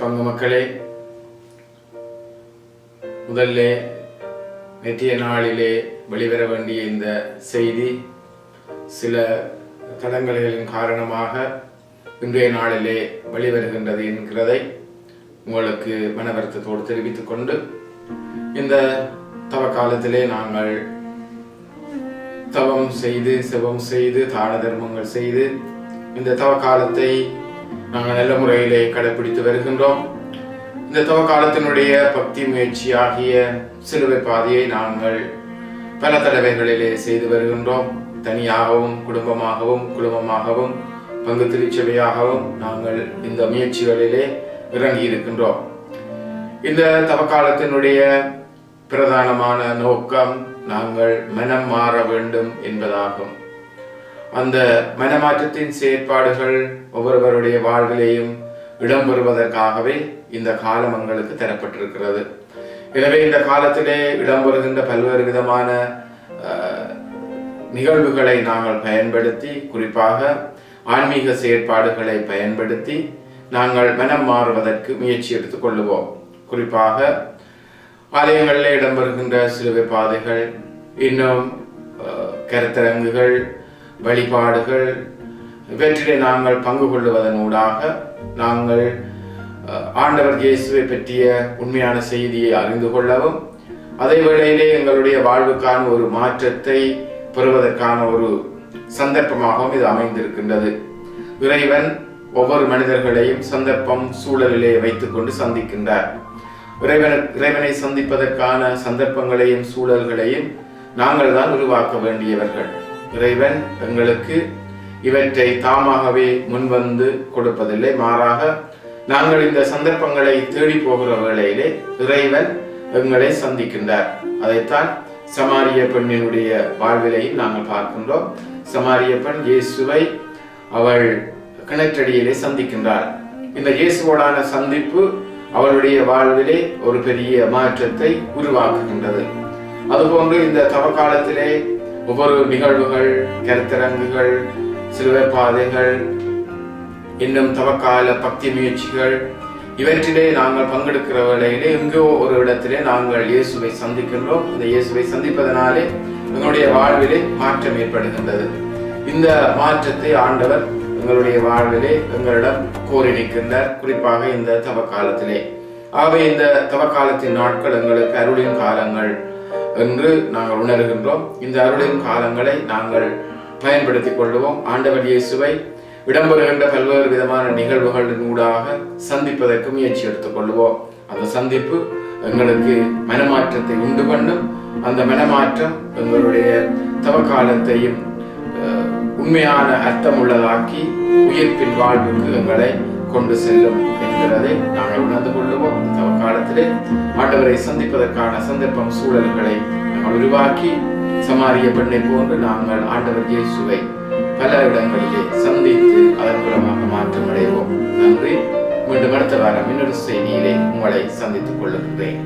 பங்கு மக்களே முதல்ல நேற்றைய நாளிலே வெளிவர வேண்டிய இந்த செய்தி சில தடங்கல்களின் காரணமாக இன்றைய நாளிலே வெளிவருகின்றது என்கிறதை உங்களுக்கு மன வருத்தத்தோடு தெரிவித்துக் கொண்டு இந்த தவ காலத்திலே நாங்கள் தவம் செய்து செவம் செய்து தான தர்மங்கள் செய்து இந்த தவ காலத்தை நாங்கள் நல்ல முறையிலே கடைபிடித்து வருகின்றோம். இந்த துவக்காலத்தினுடைய காலத்தினுடைய பக்தி முயற்சி ஆகிய சிலுவை பாதையை நாங்கள் பல தடவைகளிலே செய்து வருகின்றோம். தனியாகவும் குடும்பமாகவும் குடும்பமாகவும் பங்கு திருச்சபையாகவும் நாங்கள் இந்த முயற்சிகளிலே இறங்கி இருக்கின்றோம். இந்த தவக்காலத்தினுடைய பிரதானமான நோக்கம் நாங்கள் மனம் மாற வேண்டும் என்பதாகும். அந்த மனமாற்றத்தின் செயற்பாடுகள் ஒவ்வொருவருடைய வாழ்விலேயும் இடம்பெறுவதற்காகவே இந்த காலம் எங்களுக்கு தரப்பட்டிருக்கிறது. எனவே இந்த காலத்திலே இடம்பெறுகின்ற பல்வேறு விதமான நிகழ்வுகளை நாங்கள் பயன்படுத்தி குறிப்பாக ஆன்மீக செயற்பாடுகளை பயன்படுத்தி நாங்கள் மனம் மாறுவதற்கு முயற்சி எடுத்துக் கொள்ளுவோம். குறிப்பாக ஆலயங்களில் இடம்பெறுகின்ற சிலுவை பாதைகள் இன்னும் கருத்தரங்குகள் வழிபாடுகள். இவற்றிலே நாங்கள் பங்கு கொள்ளுவதனூடாக நாங்கள் ஆண்டவர் இயேசுவை பற்றிய உண்மையான செய்தியை அறிந்து கொள்ளவும் அதே வேளையிலே எங்களுடைய வாழ்வுக்கான ஒரு மாற்றத்தை பெறுவதற்கான ஒரு சந்தர்ப்பமாகவும் இது அமைந்திருக்கின்றது. இறைவன் ஒவ்வொரு மனிதர்களையும் சந்தர்ப்பம் சூழலிலே வைத்துக்கொண்டு சந்திக்கின்றார். இறைவன் இறைவனை சந்திப்பதற்கான சந்தர்ப்பங்களையும் சூழல்களையும் நாங்கள் தான் உருவாக்க வேண்டியவர்கள். இறைவன் எங்களுக்கு இவற்றை தாமாகவே முன்வந்து கொடுப்பதில்லை. மாறாக நாங்கள் இந்த சந்தர்ப்பங்களை தேடி போகிற வேளையிலே இறைவன் எங்களை சந்திக்கின்றார். அதைத்தான் சமாரிய பெண்ணினுடைய வாழ்விலையும் நாங்கள் பார்க்கின்றோம். சமாரிய பெண் இயேசுவை அவள் கிணற்றடியிலே சந்திக்கின்றாள். இந்த இயேசுவோடான சந்திப்பு அவளுடைய வாழ்விலே ஒரு பெரிய மாற்றத்தை உருவாக்குகின்றது. அதுபோன்று இந்த தவ காலத்திலே ஒவ்வொரு நிகழ்வுகள் கருத்தரங்குகள் சிலுவை பாதைகள் இன்னும் தவக்கால பக்தி முயற்சிகள் இவற்றிலே நாங்கள் பங்கெடுக்கிற வேளையிலே எங்கோ ஒரு இடத்திலே நாங்கள் இயேசுவை சந்திக்கின்றோம். இந்த இயேசுவை சந்திப்பதனாலே எங்களுடைய வாழ்விலே மாற்றம் ஏற்படுகின்றது. இந்த மாற்றத்தை ஆண்டவர் எங்களுடைய வாழ்விலே எங்களிடம் கோரி நிற்கின்றார். குறிப்பாக இந்த தவ காலத்திலே ஆகவே இந்த தவ காலத்தின் நாட்கள் எங்களுக்கு அருளின் காலங்கள். என்று நாங்கள் உணர்கின்றோம். இந்த அருளின் காலங்களை நாங்கள் பயன்படுத்திக் கொள்வோம் ஆண்டவர் இயேசுவை இடம்பெறுகின்ற பல்வேறு விதமான நிகழ்வுகளின் ஊடாக சந்திப்பதற்கு முயற்சி எடுத்துக் கொள்வோம் அந்த சந்திப்பு எங்களுக்கு மனமாற்றத்தை உண்டு பண்ணும். அந்த மனமாற்றம் எங்களுடைய தவக்காலத்தையும் அஹ், உண்மையான அர்த்தமுள்ளதாக்கி உயிர்ப்பின் வாழ்வுக்கு எங்களை கொண்டு செல்லும். இருக்கிறதை நாங்கள் உணர்ந்து கொள்ளுவோம். இந்த தவக்காலத்திலே ஆண்டவரை சந்திப்பதற்கான சந்தர்ப்பம் சூழல்களை நாங்கள் உருவாக்கி சமாரிய பெண்ணை போன்று நாங்கள் ஆண்டவர் இயேசுவை பல இடங்களிலே சந்தித்து அதன் மூலமாக மாற்றம் அடைவோம். நன்றி. மீண்டும் அடுத்த வாரம் இன்னொரு செய்தியிலே உங்களை சந்தித்துக் கொள்ளுகின்றேன்.